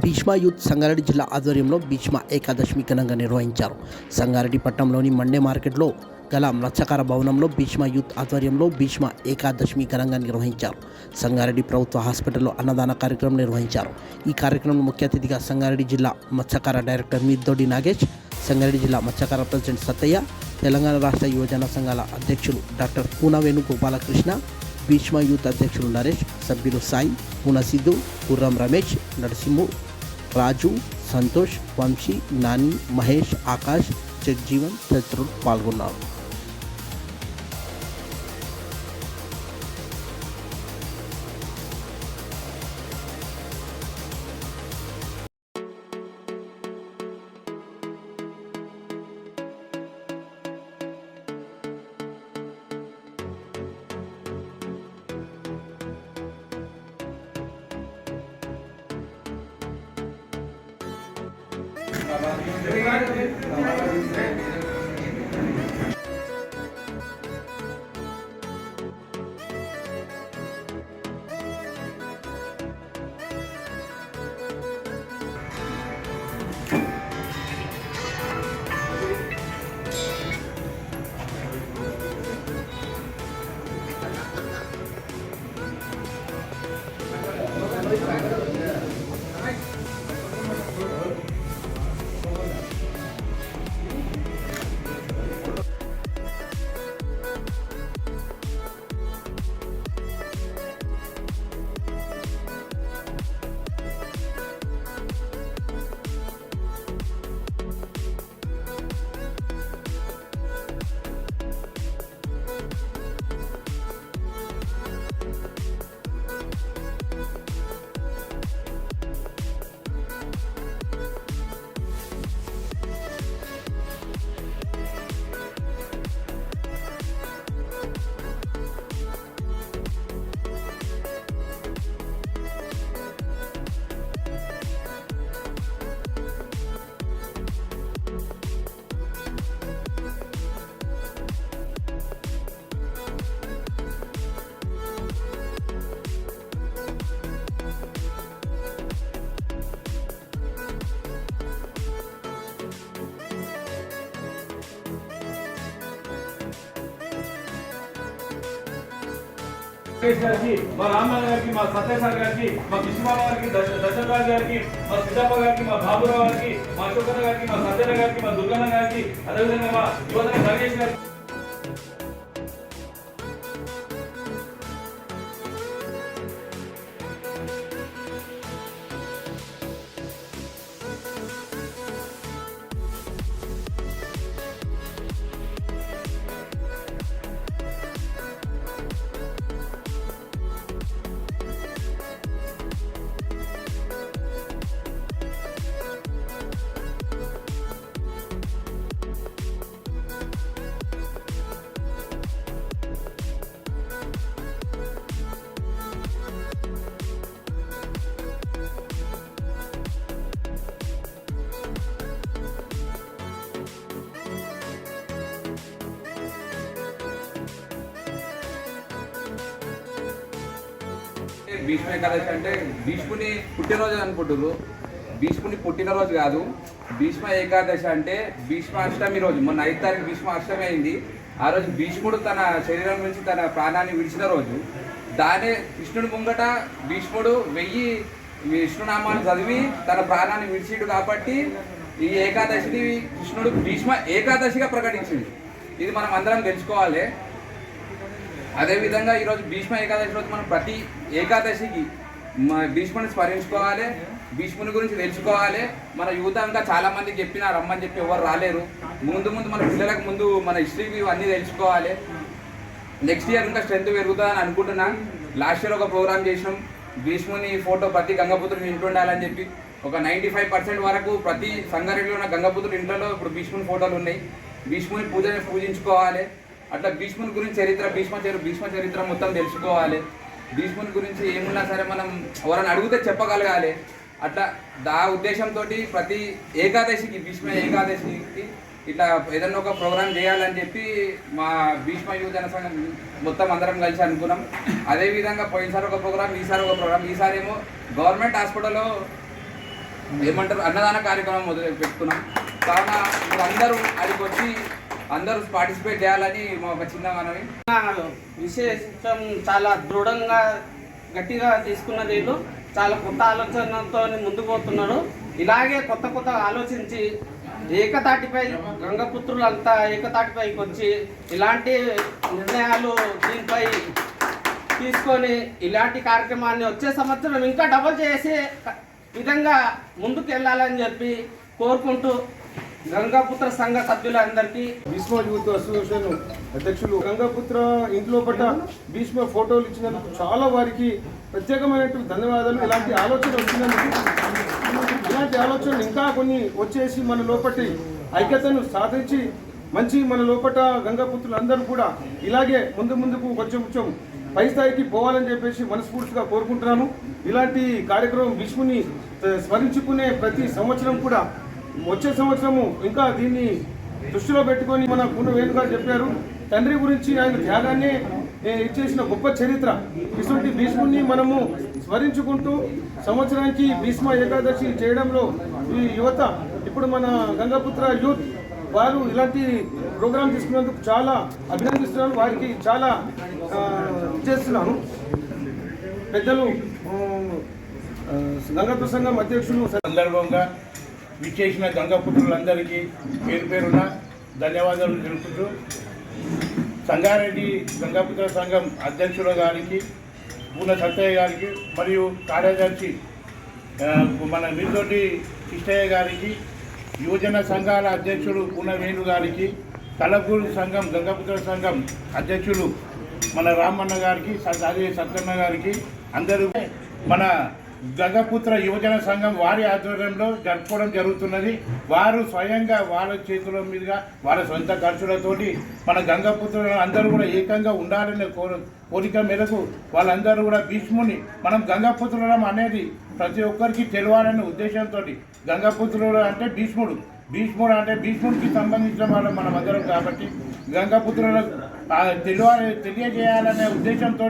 Bhishma youth Sangareddy జిల్లా ఆధ్వర్యంలో భీష్మ ఏకాదశమి ఘనంగా నిర్వహించారు. సంగారెడ్డి పట్టణంలోని మండే మార్కెట్లో గల మత్స్యకార భవనంలో భీష్మ యూత్ ఆధ్వర్యంలో భీష్మ ఏకాదశమి ఘనంగా నిర్వహించారు. సంగారెడ్డి ప్రభుత్వ హాస్పిటల్లో అన్నదాన కార్యక్రమం నిర్వహించారు. ఈ కార్యక్రమంలో ముఖ్య అతిథిగా సంగారెడ్డి జిల్లా మత్స్యకార డైరెక్టర్ మీర్దొడి నాగేష్ సంగారెడ్డి జిల్లా మత్స్యకార ప్రెసిడెంట్ సత్తయ్య తెలంగాణ రాష్ట్ర యువజన సంఘాల అధ్యక్షులు డాక్టర్ పూనవేణు గోపాలకృష్ణ భీష్మ యూత్ అధ్యక్షులు నరేష్ సభ్యులు సాయి పునసిద్ధు గుర్రం రమేష్ నరసింహు రాజు సంతోష్ వంశీ నాని మహేష్ ఆకాష్ జగ్జీవన్ తదితరులు పాల్గొన్నారు. है వెంకటేష్ గారికి మా రామనాథ్ గారికి మా సత్యసార్ గారికి మా విష్ణుబాబు గారికి దశ దశరథరాజు గారికి మా సిద్ధప్ప గారికి మా బాబురావు గారికి మా అశోకన్న గారికి మా సత్యన గారికి మా దుర్గన్న గారికి అదేవిధంగా మా యువతన నరేష్ గారికి. భీష్మ ఏకాదశి అంటే భీష్ముని పుట్టినరోజు అనుకుంటున్నారు భీష్ముని పుట్టినరోజు కాదు. భీష్మ ఏకాదశి అంటే భీష్మాష్టమి రోజు. మొన్న ఐదు తారీఖు భీష్మాష్టమి అయింది. ఆ రోజు భీష్ముడు తన శరీరం నుంచి తన ప్రాణాన్ని విడిచిన రోజు. దానే కృష్ణుడి ముంగట భీష్ముడు వెయ్యి విష్ణునామాలు చదివి తన ప్రాణాన్ని విడిచిండు కాబట్టి ఈ ఏకాదశిని కృష్ణుడు భీష్మ ఏకాదశిగా ప్రకటించింది ఇది మనం అందరం తెలుసుకోవాలి. అదేవిధంగా ఈరోజు భీష్మ ఏకాదశి రోజు మనం ప్రతి ఏకాదశికి భీష్ముని స్మరించుకోవాలి. భీష్ముని గురించి తెలుసుకోవాలి. మన యువత ఇంకా చాలా మంది చెప్పినా రమ్మని చెప్పి ఎవరు రాలేరు. ముందు ముందు మన పిల్లలకు ముందు మన హిస్టరీ అన్నీ తెలుసుకోవాలి. నెక్స్ట్ ఇయర్ ఇంకా స్ట్రెంత్ పెరుగుతుందని అనుకుంటున్నా. లాస్ట్ ఇయర్ ఒక ప్రోగ్రామ్ చేసినాం. భీష్ముని ఫోటో ప్రతి గంగపుత్రుని ఇంట్లో ఉండాలని చెప్పి. ఒక నైంటీ ఫైవ్ పర్సెంట్ వరకు ప్రతి సంగారెడ్డిలో ఉన్న గంగపుత్రుడు ఇంట్లో ఇప్పుడు భీష్ముని ఫోటోలు ఉన్నాయి. భీష్ముని పూజ పూజించుకోవాలి. అట్లా భీష్ముని గురించి చరిత్ర భీష్మ చరి భీష్మ చరిత్ర మొత్తం తెలుసుకోవాలి. భీష్ముని గురించి ఏమున్నా సరే మనం ఎవరైనా అడిగితే చెప్పగలగాలి. అట్లా దా ఉద్దేశంతో ప్రతి ఏకాదశికి భీష్మ ఏకాదశికి ఇట్లా ఏదన్నా ఒక ప్రోగ్రామ్ చేయాలని చెప్పి మా భీష్మ యువజన సంఘం మొత్తం అందరం కలిసి అనుకున్నాం. అదేవిధంగా పోయినసారి ఒక ప్రోగ్రామ్ ఈసారి ఒక ప్రోగ్రామ్ ఈసారి ఏమో గవర్నమెంట్ హాస్పిటల్లో ఏమంటారు అన్నదాన కార్యక్రమం మొదలు పెట్టుకున్నాం. కావున మీరు అందరూ వచ్చి అందరూ పార్టిసిపేట్ చేయాలని మా ఒక చిన్న మనవి. విశేషం చాలా దృఢంగా గట్టిగా తీసుకున్న వీళ్ళు చాలా కొత్త ఆలోచనతో ముందుకు పోతున్నాడు ఇలాగే కొత్త కొత్త ఆలోచించి ఏకతాటిపై గంగపుత్రులంతా ఏకతాటిపైకి వచ్చి ఇలాంటి నిర్ణయాలు దీనిపై తీసుకొని ఇలాంటి కార్యక్రమాన్ని వచ్చే సంవత్సరం ఇంకా డబుల్ చేసే విధంగా ముందుకు వెళ్ళాలని చెప్పి కోరుకుంటూ గంగాపుత్ర సంఘ సభ్యులందరికీ భీష్మ యూత్ అసోసియేషన్ అధ్యక్షులు. గంగాపుత్ర ఇంట్లో పట్ల భీష్మ ఫోటోలు ఇచ్చినందుకు చాలా వారికి ప్రత్యేకమైనటువంటి ధన్యవాదాలు. ఇలాంటి ఆలోచన వచ్చినందుకు ఇలాంటి ఆలోచనలు ఇంకా కొన్ని వచ్చేసి మన లోపటి ఐక్యతను సాధించి మంచి మన లోపట గంగాపుత్రులు అందరూ కూడా ఇలాగే ముందు ముందుకు కొంచెం కొంచెం పై స్థాయికి పోవాలని చెప్పేసి మనస్ఫూర్తిగా కోరుకుంటున్నాను. ఇలాంటి కార్యక్రమం భీష్ముని స్మరించుకునే ప్రతి సంవత్సరం కూడా వచ్చే సంవత్సరము ఇంకా దీన్ని దృష్టిలో పెట్టుకొని మన కుండ వేణుగారు చెప్పారు. తండ్రి గురించి ఆయన త్యాగాన్ని ఇచ్చేసిన గొప్ప చరిత్ర. ఇటువంటి భీష్ముని మనము స్మరించుకుంటూ సంవత్సరానికి భీష్మ ఏకాదశి చేయడంలో ఈ యువత ఇప్పుడు మన గంగాపుత్ర యూత్ వారు ఇలాంటి ప్రోగ్రాం తీసుకున్నందుకు చాలా అభినందిస్తున్నాను వారికి చాలా ఇచ్చేస్తున్నాను చేస్తున్నాను. పెద్దలు ఆ, గంగాపుత్ర సంఘం అధ్యక్షులు సందర్భంగా విచ్చేసిన గంగపుత్రులందరికీ పేరు పేరున ధన్యవాదాలు తెలుపుతూ సంగారెడ్డి గంగాపుత్ర సంఘం అధ్యక్షుల గారికి పూన సత్తయ్య గారికి మరియు కార్యదర్శి మన మీతోటి కిష్టయ్య గారికి యువజన సంఘాల అధ్యక్షుడు పూన వేణు గారికి తలపూరు సంఘం గంగాపుత్ర సంఘం అధ్యక్షులు మన రామన్న గారికి అదే సత్యన్న గారికి అందరూ మన గంగపుత్ర యువజన సంఘం వారి ఆధ్వర్యంలో జరుపుకోవడం జరుగుతున్నది. వారు స్వయంగా వాళ్ళ చేతుల మీదుగా వాళ్ళ సొంత ఖర్చులతోటి మన గంగపుత్రులు అందరూ కూడా ఏకంగా ఉండాలనే కోరు కోరిక మేరకు వాళ్ళందరూ కూడా భీష్ముని మనం గంగపుత్రులం అనేది ప్రతి ఒక్కరికి తెలియాలనే ఉద్దేశంతో గంగపుత్రుడు అంటే భీష్ముడు. భీష్ముడు అంటే భీష్ముడికి సంబంధించిన వాళ్ళం మనం అందరం కాబట్టి గంగపుత్రులకు ఆ తెలియాలి తెలియజేయాలనే ఉద్దేశంతో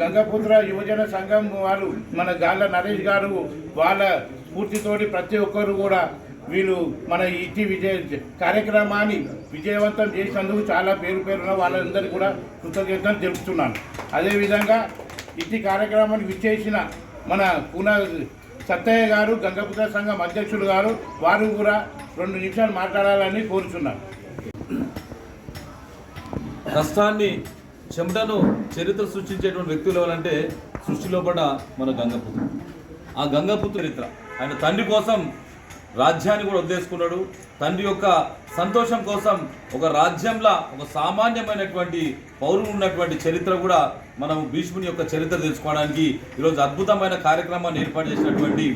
గంగపుత్ర యువజన సంఘం వాళ్ళు మన గాళ్ళ నరేష్ గారు వాళ్ళ స్ఫూర్తితోటి ప్రతి ఒక్కరు కూడా వీళ్ళు మన ఇటీ విజయ కార్యక్రమాన్ని విజయవంతం చేసినందుకు చాలా పేరు పేరున వాళ్ళందరికీ కూడా కృతజ్ఞతలు తెలుపుతున్నాను. అదేవిధంగా ఇటీ కార్యక్రమాన్ని విచ్చేసిన మన పూన సత్తయ్య గారు గంగపుత్ర సంఘం అధ్యక్షులు గారు వారు కూడా రెండు నిమిషాలు మాట్లాడాలని కోరుచున్నాను. ప్రస్తుతాన్ని చెమటను చరిత్ర సృష్టించేటువంటి వ్యక్తులు ఎవరంటే సృష్టిలో పడ్డ మన గంగపుత్రుడు. ఆ గంగపుత్ర చరిత్ర ఆయన తండ్రి కోసం రాజ్యాన్ని కూడా వదిలేసుకున్నాడు. తండ్రి యొక్క సంతోషం కోసం ఒక రాజ్యంలో ఒక సామాన్యమైనటువంటి పౌరులు ఉన్నటువంటి చరిత్ర కూడా మనం భీష్ముని యొక్క చరిత్ర తెలుసుకోవడానికి ఈరోజు అద్భుతమైన కార్యక్రమాన్ని ఏర్పాటు చేసినటువంటి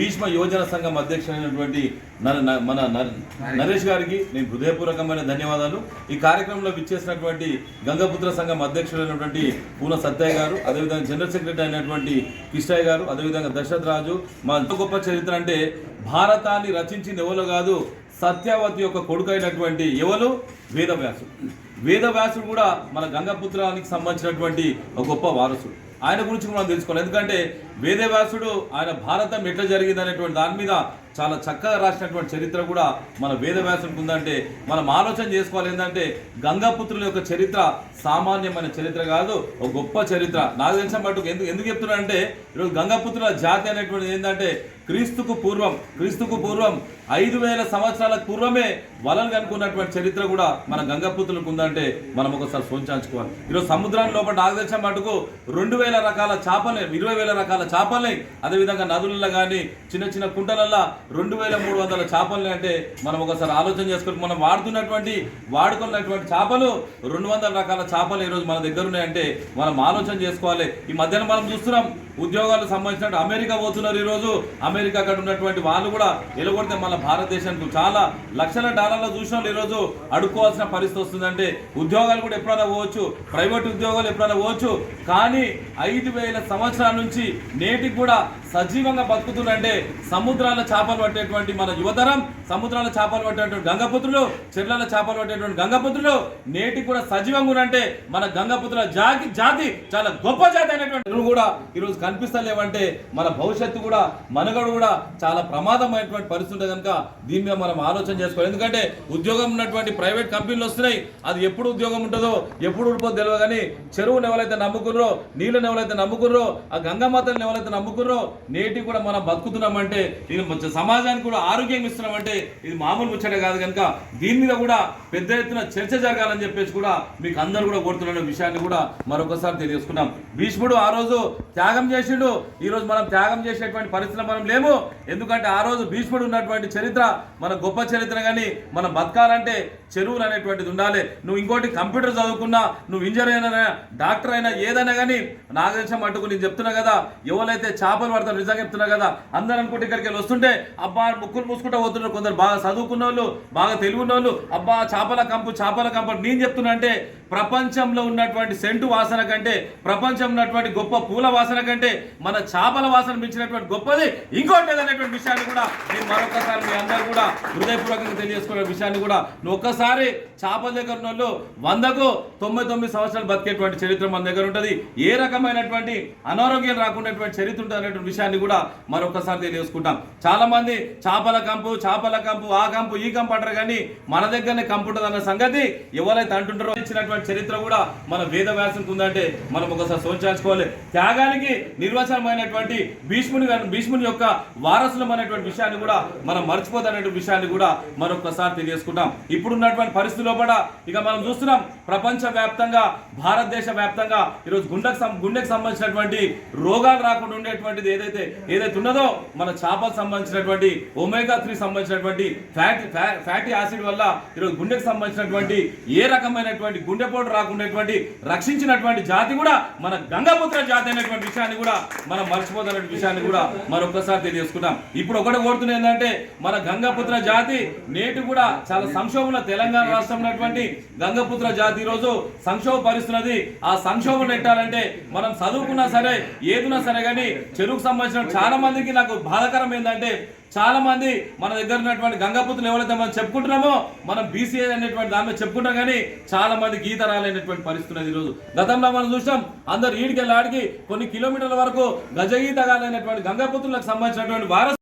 భీష్మ యువజన సంఘం అధ్యక్షుడైనటువంటి మన నర- నరేష్. గారికి నేను హృదయపూర్వకమైన ధన్యవాదాలు. ఈ కార్యక్రమంలో విచ్చేసినటువంటి గంగపుత్ర సంఘం అధ్యక్షుడైనటువంటి పూన సత్తయ్య గారు అదేవిధంగా జనరల్ సెక్రటరీ అయినటువంటి కిష్టయ్య గారు అదేవిధంగా దశరథ్ రాజు. మా ఎంత గొప్ప చరిత్ర అంటే భారతాన్ని రచించింది ఎవరో కాదు సత్యవతి యొక్క కొడుకు అయినటువంటి ఎవరు? వేదవ్యాసుడు. వేదవ్యాసుడు కూడా మన గంగపుత్రానికి సంబంధించినటువంటి ఒక గొప్ప వారసుడు. ఆయన గురించి మనం తెలుసుకోవాలి. ఎందుకంటే వేదవ్యాసుడు ఆయన భారతం ఎట్లా జరిగింది అనేటువంటి దాని మీద చాలా చక్కగా రాసినటువంటి చరిత్ర కూడా మన వేదవ్యాసుడికి ఉందంటే మనం ఆలోచన చేసుకోవాలి ఏంటంటే గంగాపుత్రుల యొక్క చరిత్ర సామాన్యమైన చరిత్ర కాదు ఒక గొప్ప చరిత్ర. నాకు తెలిసిన మటుకు ఎందుకు ఎందుకు చెప్తున్నానంటే ఈరోజు గంగాపుత్రుల జాతి అనేటువంటిది ఏంటంటే క్రీస్తుకు పూర్వం క్రీస్తుకు పూర్వం ఐదు వేల సంవత్సరాల పూర్వమే వలలు కనుక్కున్నటువంటి చరిత్ర కూడా మన గంగపుత్రులకు ఉందంటే మనం ఒకసారి సోంచాంచుకోవాలి ఈరోజు సముద్రం లోపల నాకు తెలిసిన మటుకు రెండు వేల రకాల చేపలే ఇరవై వేల రకాల చేపలే అదేవిధంగా నదులలో కానీ చిన్న చిన్న కుంటలల్లో రెండు వేల మూడు వందల చేపలే అంటే మనం ఒకసారి ఆలోచన చేసుకుని మనం వాడుతున్నటువంటి వాడుకున్నటువంటి చేపలు రెండు వందల రకాల చేపలు ఈరోజు మన దగ్గర ఉన్నాయంటే మనం ఆలోచన చేసుకోవాలి. ఈ మధ్యాహ్నం మనం చూస్తున్నాం ఉద్యోగాలకు సంబంధించిన అమెరికా పోతున్నారు ఈరోజు. అమెరికా అక్కడ ఉన్నటువంటి వాళ్ళు కూడా ఎలుగొడితే మన భారతదేశానికి చాలా లక్షల డాలర్ల చూసిన వాళ్ళు ఈరోజు అడుక్కోవాల్సిన పరిస్థితి వస్తుందంటే ఉద్యోగాలు కూడా ఎప్పుడైనా పోవచ్చు ప్రైవేట్ ఉద్యోగాలు ఎప్పుడైనా పోవచ్చు. కానీ ఐదు వేల సంవత్సరాల నుంచి నేటికి కూడా సజీవంగా బతుకుతుందంటే సముద్రాల చేపలు పట్టేటువంటి మన యువతరం సముద్రాల చేపలు పట్టేటువంటి గంగపుత్రులు చెర్ల చేపలు పట్టేటువంటి గంగపుత్రులు నేటి కూడా సజీవంగా ఉన్నంటే మన గంగపుత్రుల జాతి జాతి చాలా గొప్ప జాతి అయినటువంటి కూడా ఈరోజు కనిపిస్తలేవంటే మన భవిష్యత్తు కూడా మనుగడ కూడా చాలా ప్రమాదమైనటువంటి పరిస్థితి ఉంటుంది కనుక దీని మీద మనం ఆలోచన చేసుకోవాలి. ఎందుకంటే ఉద్యోగం ఉన్నటువంటి ప్రైవేట్ కంపెనీలు వస్తున్నాయి అది ఎప్పుడు ఉద్యోగం ఉంటుందో ఎప్పుడు ఉడిపోతుందో తెలియదు కానీ చెరువును ఎవరైతే నమ్ముకుర్రో నీళ్ళని ఎవరైతే నమ్ముకుర్రో ఆ గంగామాతలను ఎవరైతే నమ్ముకుర్రో నేటి కూడా మనం బతుకుతున్నామంటే దీని మంచి సమాజానికి కూడా ఆరోగ్యం ఇస్తున్నామంటే ఇది మామూలు ముచ్చట కాదు కనుక దీని మీద కూడా పెద్ద ఎత్తున చర్చ జరగాలని చెప్పేసి కూడా మీకు అందరూ కూడా కోరుతున్న విషయాన్ని కూడా మరొకసారి తెలియజేసుకున్నాం. భీష్ముడు ఆ రోజు త్యాగం చేసిండు. ఈరోజు మనం త్యాగం చేసేటువంటి పరిస్థితులు మనం లేము. ఎందుకంటే ఆ రోజు భీష్ముడు ఉన్నటువంటి చరిత్ర మన గొప్ప చరిత్ర కానీ మనం బతకాలంటే చెరువులు అనేటువంటిది ఉండాలి. నువ్వు ఇంకోటి కంప్యూటర్ చదువుకున్నా నువ్వు ఇంజనీర్ అయినా డాక్టర్ అయినా ఏదైనా కానీ నాగదేశం మట్టుకు నేను చెప్తున్నా కదా ఎవరైతే చేపలు పడతారు నిజంగా చెప్తున్నా కదా అందరూ అనుకుంటే ఇక్కడికి వెళ్ళి వస్తుంటే అబ్బా ముక్కులు మూసుకుంటా పోతున్నారు కొందరు. బాగా చదువుకున్న వాళ్ళు బాగా తెలివి ఉన్న వాళ్ళు అబ్బా చేపల కంపు చేపల కంపు నేను చెప్తున్నా అంటే ప్రపంచంలో ఉన్నటువంటి సెంటు వాసన కంటే ప్రపంచంలో ఉన్నటువంటి గొప్ప పూల వాసన కంటే మన చేపల వాసన మించినటువంటి గొప్పది ఇంకోటి లేదనేటువంటి విషయాన్ని కూడా నేను మరొకసారి మీ అందరూ కూడా హృదయపూర్వకంగా తెలియజేసుకునే విషయాన్ని కూడా నువ్వు ఒక్కసారి చేపల దగ్గర ఉన్న వాళ్ళు వందకు తొంభై తొమ్మిది సంవత్సరాలు బతికేటువంటి చరిత్ర మన దగ్గర ఉంటుంది. ఏ రకమైనటువంటి అనారోగ్యం రాకున్నటువంటి చరిత్ర ఉంటుంది అనేటువంటి విషయాన్ని కూడా మరొకసారి తెలియజేసుకుంటాం. చాలా మంది చేపల కంపు చేపల కంపు ఆ కంపు ఈ కంపు అంటారు కానీ మన దగ్గరనే కంపు ఉంటుంది అన్న సంగతి ఎవరైతే అంటుంటారో ఇచ్చినటువంటి చరిత్ర కూడా మన వేద వ్యాసంకి ఉందంటే మనం ఒకసారి సోచాల్చుకోవాలి. త్యాగానికి నిర్వచనమైనటువంటి భీష్ముని భీష్ముని యొక్క వారసులమైనటువంటి విషయాన్ని కూడా మనం మర్చిపోతానటువంటి విషయాన్ని కూడా మరొకసారి తెలియజేసుకుంటాం. ఇప్పుడు ఉన్నటువంటి పరిస్థితుల్లో కూడా ఇక మనం చూస్తున్నాం ప్రపంచ వ్యాప్తంగా భారతదేశ వ్యాప్తంగా ఈరోజు గుండెకు గుండెకు సంబంధించినటువంటి రోగాలు రాకుండా ఉండేటువంటిది ఏదైతే ఏదైతే ఉన్నదో మన చేపలకు సంబంధించినటువంటి ఒమేగా త్రీ సంబంధించినటువంటి ఫ్యాటీ ఫ్యా- ఫ్యాటీ యాసిడ్ వల్ల ఈరోజు గుండెకు సంబంధించినటువంటి ఏ రకమైనటువంటి గుండె గుండెపోటు రాకుండేటువంటి రక్షించినటువంటి జాతి కూడా మన గంగాపుత్ర జాతి అనేటువంటి విషయాన్ని కూడా మనం మర్చిపోతున్న విషయాన్ని కూడా మరొకసారి తెలియజేసుకుంటాం ఇప్పుడు ఒకటి కోరుతున్న ఏంటంటే మన గంగాపుత్ర జాతి నేటి కూడా చాలా సంక్షోభంలో తెలంగాణ రాష్ట్రం ఉన్నటువంటి గంగపుత్ర జాతి రోజు సంక్షోభ పరిస్తున్నది ఆ సంక్షోభం నెట్టాలంటే మనం చదువుకున్నా సరే ఏదున్నా సరే కానీ చెరువుకు సంబంధించిన చాలా మందికి నాకు బాధాకరం ఏంటంటే చాలా మంది మన దగ్గర ఉన్నటువంటి గంగాపుత్రులు ఎవరైతే మనం చెప్పుకుంటున్నామో మనం బీసీఏ అనేటువంటి దాని మీద చెప్పుకుంటాం కానీ చాలా మంది గీత రాలేనటువంటి పరిస్థితి ఉన్నది ఈరోజు. గతంలో మనం చూసాం అందరు ఈడికి ఆడికి కొన్ని కిలోమీటర్ల వరకు గజగీత కాలేనటువంటి గంగాపుత్రులకు సంబంధించినటువంటి వారసు